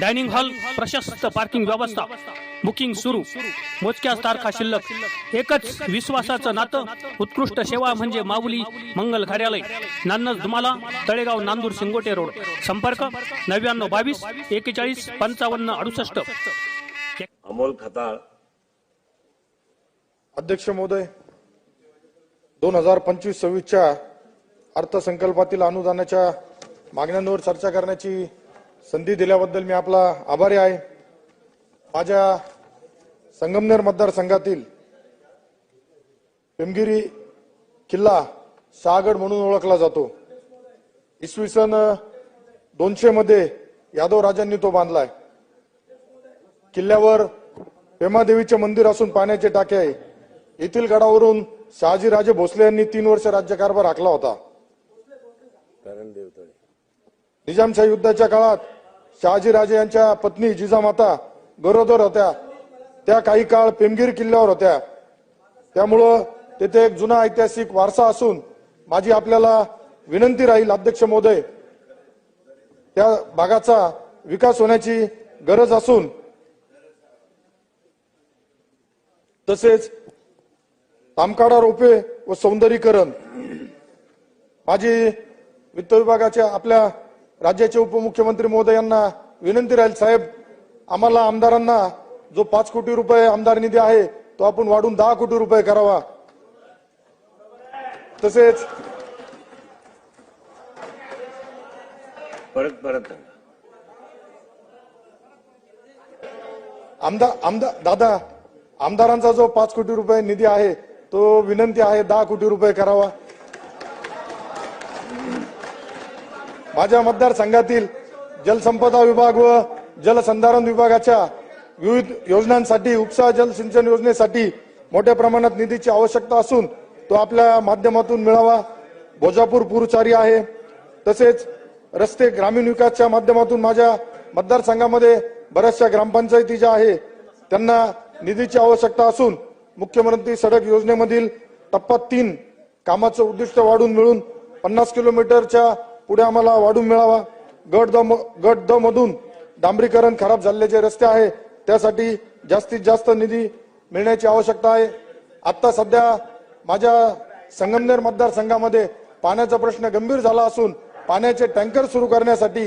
Dining hall प्रशस्त parking व्यवस्था. Booking सुरू. मोजक्याच तारखा शिल्लक. एकच विश्वासाचं नातं. उत्कृष्ट सेवा म्हणजे माऊली मंगल कार्यालय. नान्नज दुमाला तळेगाव नांदूर शिंगोटे रोड. संपर्क नव्याण्णव बावीस एकेचाळीस पंचावन्न अडुसष्ट. अमोल खताळ. अध्यक्ष महोदय दोन हजार पंचवीस सव्वीसच्या अर्थसंकल्पातील अनुदानाच्या मागण्यांवर चर्चा करण्याची संधी दिल्याबद्दल मी आपला आभारी आहे. माझ्या संगमनेर मतदारसंघातील पेमगिरी किल्ला शहागड म्हणून ओळखला जातो. इसवी सन दोनशे मध्ये यादव राजांनी तो बांधलाय. किल्ल्यावर पेमादेवीचे मंदिर असून पाण्याचे टाके आहे. येथील गडावरून शहाजीराजे भोसले यांनी तीन वर्ष राज्यकारभार राखला होता. करण देवतळे. निजामशाही युद्धाच्या काळात शहाजीराजे यांच्या पत्नी जिजामाता गरोदर होत्या. त्या काही काळ पेमगीर किल्ल्यावर होत्या. त्यामुळं तेथे एक जुना ऐतिहासिक वारसा असून माझी आपल्याला विनंती राहील अध्यक्ष महोदय. त्या भागाचा विकास होण्याची गरज असून तसेच तामकाडा रोपे व सौंदर्यीकरण. माझी वित्त विभागाच्या आपल्या राज्याचे उपमुख्यमंत्री महोदय यांना विनंती राहील साहेब आम्हाला आमदारांना जो पाच कोटी रुपये आमदार निधी आहे तो आपण वाढून दहा कोटी रुपये करावा तसेच परत परत. आमदार आमदार दादा आमदारांचा जो पाच कोटी रुपये निधी आहे तो विनंती आहे दहा कोटी रुपये करावा माझ्या मतदारसंघातील जलसंपदा विभाग व जलसंधारण विभागाच्या विविध योजनांसाठी उपसा जलसिंचन योजनेसाठी मोठ्या प्रमाणात निधीची आवश्यकता असून तो आपल्या माध्यमातून मिळावा. भोजापूर पुरुचारी आहे. तसेच रस्ते ग्रामीण विकासच्या माध्यमातून माझ्या मतदारसंघामध्ये बऱ्याचशा ग्रामपंचायती ज्या आहे त्यांना निधीची आवश्यकता असून मुख्यमंत्री सडक योजनेमधील टप्पा तीन कामाचं उद्दिष्ट वाढून मिळून पन्नास किलोमीटरच्या पुढे आम्हाला वाढून मिळावा. गट द गट द मधून डांबरीकरण खराब झालेले जे रस्ते आहे त्यासाठी जास्तीत जास्त निधी मिळण्याची आवश्यकता आहे. आता सध्या माझ्या संगमनेर मतदारसंघामध्ये पाण्याचा प्रश्न गंभीर झाला असून पाण्याचे टँकर सुरू करण्यासाठी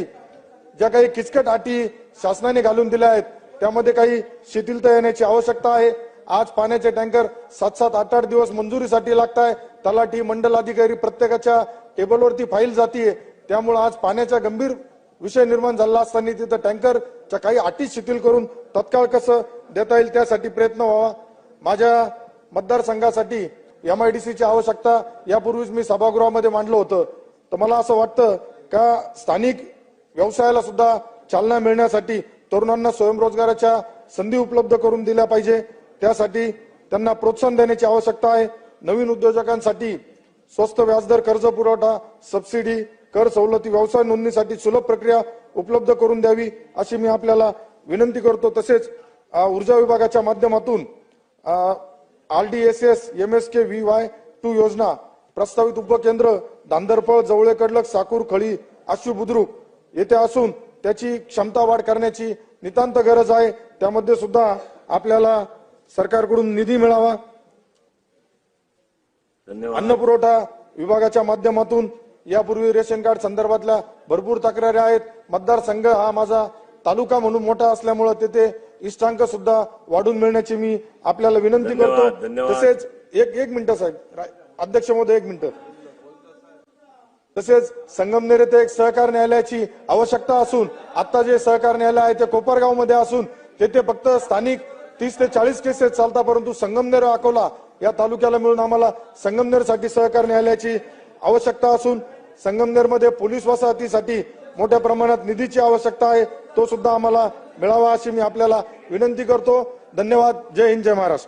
ज्या काही किचकट अटी शासनाने घालून दिल्या आहेत त्यामध्ये काही शिथिलता येण्याची आवश्यकता आहे. आज पाण्याचे टँकर सात सात आठ आठ दिवस मंजुरीसाठी लागत आहे तलाठी मंडल अधिकारी प्रत्येकाच्या टेबलवरती फाईल जाते त्यामुळे आज पाण्याचा गंभीर विषय निर्माण झाला असताना तिथं टँकरच्या काही अटी शिथिल करून तत्काळ कसं देता येईल त्यासाठी प्रयत्न व्हावा. माझ्या मतदारसंघासाठी एमआयडीसीची आवश्यकता यापूर्वीच मी सभागृहामध्ये मांडलं होतं. तर मला असं वाटतं का स्थानिक व्यवसायाला सुद्धा चालना मिळण्यासाठी तरुणांना स्वयंरोजगाराच्या संधी उपलब्ध करून दिल्या पाहिजे. त्यासाठी त्यांना प्रोत्साहन देण्याची आवश्यकता आहे. नवीन उद्योजकांसाठी स्वस्त व्याजदर कर्ज पुरवठा सबसिडी कर सवलती व्यवसाय नोंदणीसाठी सुलभ प्रक्रिया उपलब्ध करून द्यावी अशी मी आपल्याला विनंती करतो. तसेच ऊर्जा विभागाच्या माध्यमातून R D S S M S K V Y two योजना प्रस्तावित उपकेंद्र दांदरफळ जवळे कडलक साकूर खळी आशू बुद्रुक येथे असून त्याची क्षमता वाढ करण्याची नितांत गरज आहे. त्यामध्ये सुद्धा आपल्याला सरकारकडून निधी मिळावा. अन्न पुरवठा विभागाच्या माध्यमातून यापूर्वी रेशन कार्ड संदर्भातल्या भरपूर तक्रारी आहेत. मतदारसंघ हा माझा तालुका म्हणून मोठा असल्यामुळे तेथे इष्टांक सुद्धा वाढून मिळण्याची मी आपल्याला विनंती करतो. तसेच एक एक मिनिट साहेब. अध्यक्ष महोदय एक मिनिट. तसेच संगमनेर येथे एक सहकार न्यायालयाची आवश्यकता असून आता जे सहकार न्यायालय आहे ते कोपरगावमध्ये असून तेथे फक्त स्थानिक तीस ते चाळीस केसेस चालतात परंतु संगमनेर अकोला या तालुक्याला मिळून आम्हाला संगमनेरसाठी सहकार न्यायालयाची आवश्यकता असून संगमनेरमध्ये पोलीस वसाहतीसाठी मोठ्या प्रमाणात निधीची आवश्यकता आहे तो सुद्धा आम्हाला मिळावा अशी मी आपल्याला विनंती करतो. धन्यवाद. जय हिंद जय महाराष्ट्र.